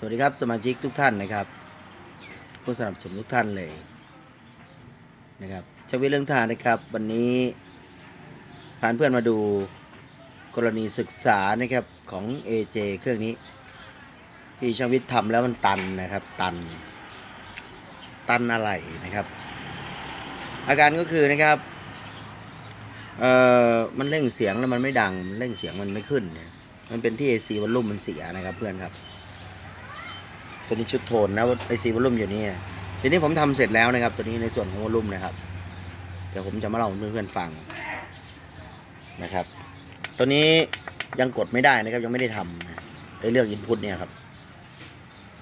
สวัสดีครับสมาชิกทุกท่านนะครับผู้สนับสนุนทุกท่านเลยนะครับจากวิเรื่องทางนะครับ วันนี้พาเพื่อนมาดูกรณีศึกษานะครับของ AJ เครื่องนี้ ที่ช่างวิทย์ทำแล้วมันตันนะครับ ตัน ตันอะไรนะครับ อาการก็คือนะครับเอ่อมันเร่งเสียงแล้วมันไม่ดังเร่งเสียงมันไม่ขึ้น มันเป็นที่ AC วอลลุ่มมันเสียนะครับเพื่อนครับ ตัวนี้ชุดโทนนะไอซีวอลลุ่มอยู่นี่ทีนี้ผมทำเสร็จแล้วนะครับ ตัวนี้ในส่วนของวอลลุ่มนะครับ เดี๋ยวผมจะมาเล่าให้เพื่อนๆฟังนะครับ ตัวนี้ยังกดไม่ได้นะครับยังไม่ได้ทำได้เลือกอินพุตเนี่ยครับ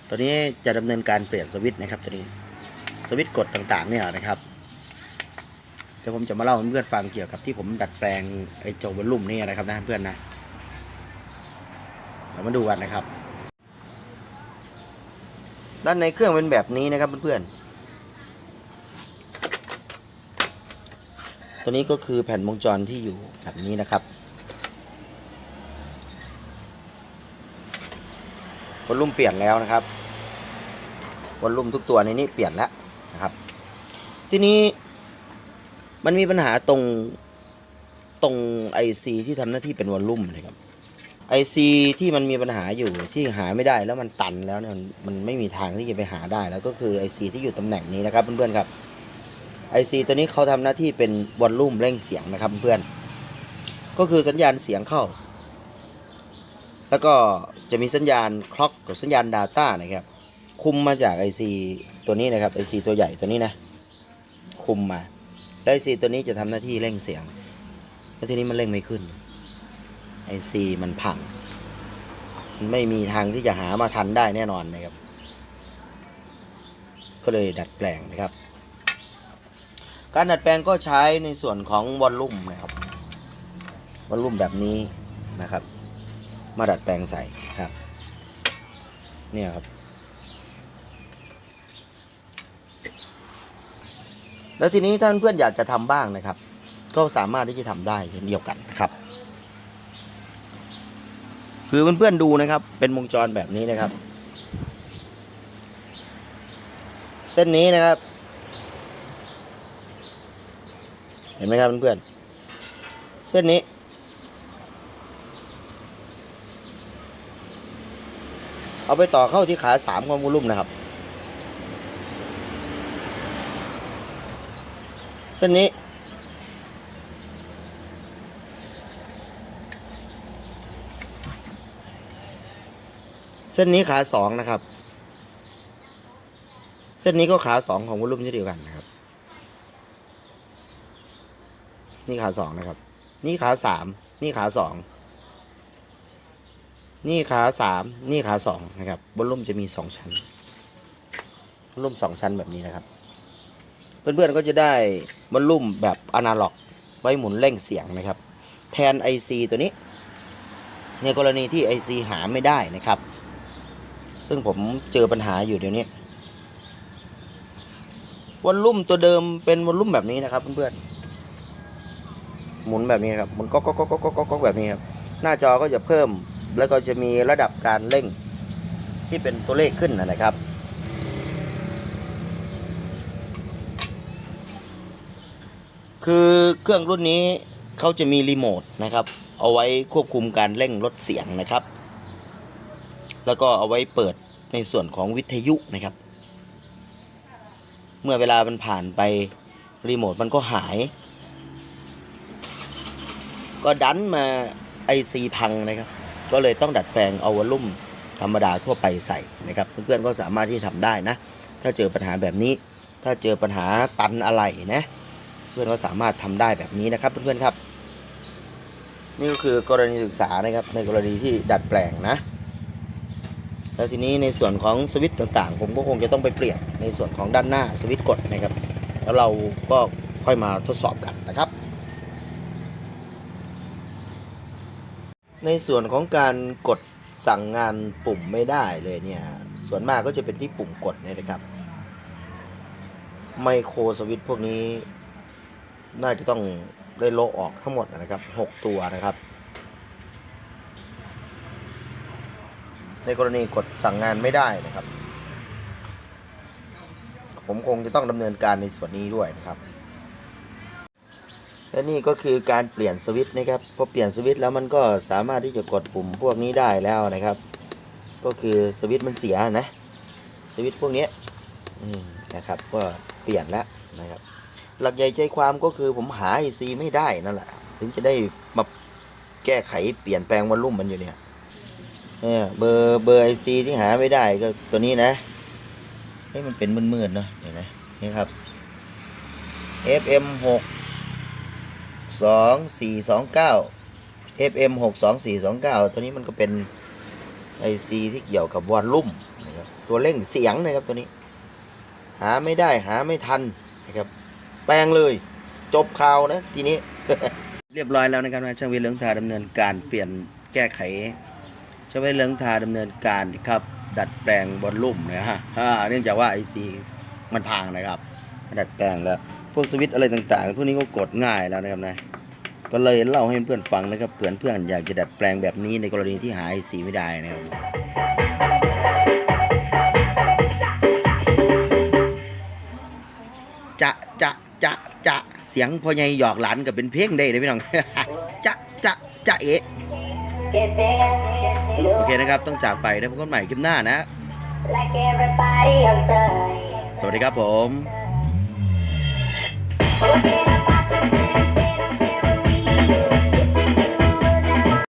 ตัวนี้จะดำเนินการเปลี่ยนสวิตช์นะครับ ตัวนี้สวิตช์กดต่างๆเนี่ยนะครับเดี๋ยวผมจะมาเล่าให้เพื่อนๆฟังเกี่ยวกับที่ผมดัดแปลงไอ้เจ้าวอลลุ่มนี่นะครับนะเพื่อนนะเรามาดูกันนะครับ ด้านในเครื่องเป็นแบบนี้นะครับเพื่อนๆ ตัวนี้ก็คือแผ่นวงจรที่อยู่แบบนี้นะครับวอลลุ่มเปลี่ยนแล้วนะครับวอลลุ่มทุกตัวในนี้เปลี่ยนแล้วนะครับ ทีนี้มันมีปัญหาตรงตรง IC ที่ทำหน้าที่เป็นวอลลุ่มนะครับ ไอซีที่มันมีปัญหาอยู่ที่หาไม่ได้แล้วมันตันแล้วเนี่ยมันไม่มีทางที่จะไปหาได้แล้วก็คือไอซีที่อยู่ตำแหน่งนี้นะครับเพื่อนๆครับไอซีตัวนี้เขาทำหน้าที่เป็นวอลลุ่มเร่งเสียงนะครับเพื่อนก็คือสัญญาณเสียงเข้า แล้วก็จะมีสัญญาณคล็อกกับสัญญาณ Data นะครับ คุมมาจากไอซีตัวนี้นะครับไอซีตัวใหญ่ตัวนี้นะ คุมมาแล้วไอซีตัวนี้จะทำหน้าที่เร่งเสียงแล้วทีนี้มันเร่งไม่ขึ้น ไอซีมันพังมันไม่มีทางที่จะหามาทันได้แน่นอนนะครับ ก็เลยดัดแปลงนะครับ การดัดแปลงก็ใช้ในส่วนของวอลลุ่มนะครับวอลลุ่มแบบนี้นะครับ มาดัดแปลงใส่ครับ เนี่ยครับ แล้วทีนี้ท่านเพื่อนอยากจะทำบ้างนะครับ ก็สามารถที่จะทำได้เช่นเดียวกันนะครับ คือเพื่อนๆดูนะครับ เป็นวงจรแบบนี้นะครับ เส้นนี้นะครับ เห็นไหมครับเพื่อนๆเส้นนี้ เอาไปต่อเข้าที่ขาสามของวอลลุ่มนะครับ เส้นนี้ เส้นนี้ขาสองนะครับ เส้นนี้ก็ขาสองของวอลลุ่มเช่นเดียวกันนะครับ นี่ขาสองนะครับ นี่ขาสามนี่ขาสองนี่ขาสามนี่ขาสองนะครับวอลลุ่มจะมีสองชั้นวอลลุ่มสองชั้นแบบนี้นะครับ เพื่อนๆก็จะได้วอลลุ่มแบบอนาล็อก ไว้หมุนเร่งเสียงนะครับ แทน IC ตัวนี้ ในกรณีที่ IC หาไม่ได้นะครับ ซึ่งผมเจอปัญหาอยู่เดี๋ยวนี้วอลลุ่มตัวเดิมเป็นวอลลุ่มแบบนี้นะครับเพื่อนๆหมุนแบบนี้ครับหมุนก๊อกก๊อกก๊อกก๊อกก๊อกก๊อกแบบนี้ครับหน้าจอก็จะเพิ่ม แล้วก็จะมีระดับการเร่งที่เป็นตัวเลขขึ้นนะครับคือเครื่องรุ่นนี้เขาจะมีรีโมทนะครับ เอาไว้ควบคุมการเร่งลดเสียงนะครับ แล้วก็เอาไว้เปิดในส่วนของวิทยุนะครับ เมื่อเวลามันผ่านไปรีโมทมันก็หาย ก็ดันมาไอซีพังนะครับ ก็เลยต้องดัดแปลงเอาวอลลุ่มธรรมดาทั่วไปใส่นะครับเพื่อนๆก็สามารถที่ทำได้นะ ถ้าเจอปัญหาแบบนี้ ถ้าเจอปัญหาตันอะไรนะ เพื่อนก็สามารถทำได้แบบนี้นะครับเพื่อนๆครับ นี่ก็คือกรณีศึกษานะครับในกรณีที่ดัดแปลงนะ แล้วทีนี้ในส่วนของสวิตช์ต่างๆ ผมก็คงจะต้องไปเปลี่ยนในส่วนของด้านหน้าสวิตช์กดนะครับ แล้วเราก็ค่อยมาทดสอบกันนะครับ ในส่วนของการกดสั่งงานปุ่มไม่ได้เลยเนี่ย ส่วนมากก็จะเป็นที่ปุ่มกดเนี่ยนะครับ ไมโครสวิตช์พวกนี้ น่าจะต้องได้โลออกทั้งหมดนะครับ 6 ตัวนะครับ ในกรณีกดสั่งงานไม่ได้นะครับ ผมคงจะต้องดำเนินการในส่วนนี้ด้วยนะครับ และนี่ก็คือการเปลี่ยนสวิตช์นะครับพอเปลี่ยนสวิตช์แล้วมันก็สามารถที่จะกดปุ่มพวกนี้ได้แล้วนะครับ ก็คือสวิตช์มันเสียนะสวิตช์พวกนี้นะครับก็เปลี่ยนแล้วนะครับ หลักใหญ่ใจความก็คือผมหาไอซีไม่ได้นั่นแหละ ถึงจะได้มาแก้ไขเปลี่ยนแปลงวอลลุ่มมันอยู่เนี่ย เนี่ยเบอร์เบอร์ไอซีที่หาไม่ได้ก็ตัวนี้นะให้มันเป็นมืดๆเนาะเห็นไหมนี่ครับ FM 6 2 4 2 9 FM 6 2 4 2 9 ตัวนี้มันก็เป็นไอซีที่เกี่ยวกับวอลลุ่มนะครับตัวเร่งเสียงนะครับตัวนี้ หาไม่ได้หาไม่ทันนะครับ แปลงเลยจบข่าวนะทีนี้ เรียบร้อยแล้วนะครับนะช่างวิทย์เลืองทาดำเนินการเปลี่ยนแก้ไข ช่างวิทย์เลืองทาดำเนินการครับ ดัดแปลงบอลลุ่มนะฮะเนื่องจากว่าไอซีมันพังนะครับ ดัดแปลงแล้ว พวกสวิตอะไรต่างๆ พวกนี้ก็กดง่ายแล้วนะครับนะก็เลยเล่าให้เพื่อนฟังนะครับเพื่อนเพื่อนอยากจะดัดแปลงแบบนี้ในกรณีที่หาไอซีไม่ได้นะครับจะจะจะจะเสียงพ่อใหญ่หยอกหลานกับเป็นเพลงได้เลยพี่น้องจะจะจะเอะ โอเคนะครับ ต้องจากไปนะพบกันใหม่คลิปหน้านะ สวัสดีครับผม